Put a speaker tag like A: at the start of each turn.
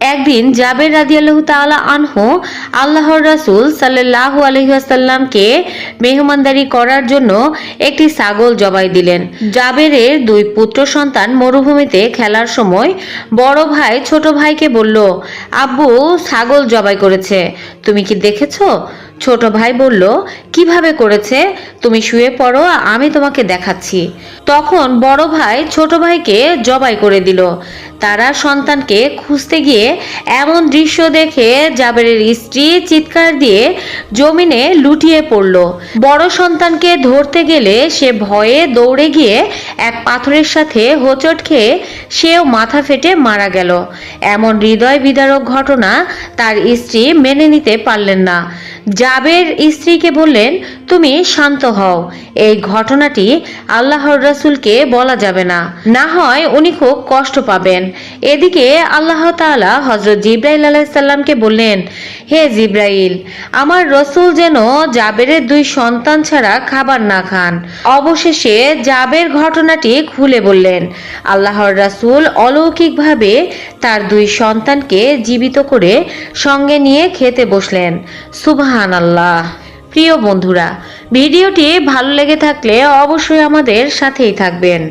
A: একদিন জাবের রাদিয়াল্লাহ তাআলা আনহু আল্লাহর রাসূল সাল্লাল্লাহু আলাইহি ওয়াসাল্লামকে মেহমানদারি করার জন্য একটি ছাগল জবাই দিলেন। জাবেরের দুই পুত্র সন্তান মরুভূমিতে খেলার সময় বড় ভাই ছোট ভাইকে বলল, আব্বু, ছাগল জবাই করেছে। তুমি কি দেখেছ? ছোট ভাই বলল, কীভাবে করেছে? তুমি শুয়ে পড়ো, আমি তোমাকে দেখাচ্ছি। তখন বড় ভাই ছোট ভাইকে জবাই করে দিল। তারা সন্তানকে খুঁজতে গিয়ে এমন দৃশ্য দেখে জাবেরের স্ত্রী চিৎকার দিয়ে জমিনে লুটিয়ে পড়ল। বড় সন্তানকে ধরতে গেলে সে ভয়ে দৌড়ে গিয়ে এক পাথরের সাথে হোঁচট খেয়ে সেও মাথা ফেটে মারা গেল। এমন হৃদয় বিদারক ঘটনা তার স্ত্রী মেনে নিতে পারলেন না। জাবের স্ত্রীকে বললেন তুমি শান্ত হও। এই ঘটনাটি আল্লাহর রাসূলকে বলা যাবে না। না হয় উনি খুব কষ্ট পাবেন। এদিকে আল্লাহ তাআলা হযরত জিব্রাইল আলাইসাল্লামকে বললেন, হে জিব্রাইল, আমার রসুল যেন জাবেরের দুই সন্তান ছাড়া খাবার না খান। অবশেষে জাবের ঘটনাটি খুলে বললেন, আল্লাহর রাসূল অলৌকিকভাবে তার দুই সন্তানকে জীবিত করে সঙ্গে নিয়ে খেতে বসলেন। সুবহান আল্লাহ প্রিয় বন্ধুরা ভিডিওটি ভালো লেগে থাকলে অবশ্যই আমাদের সাথেই থাকবেন।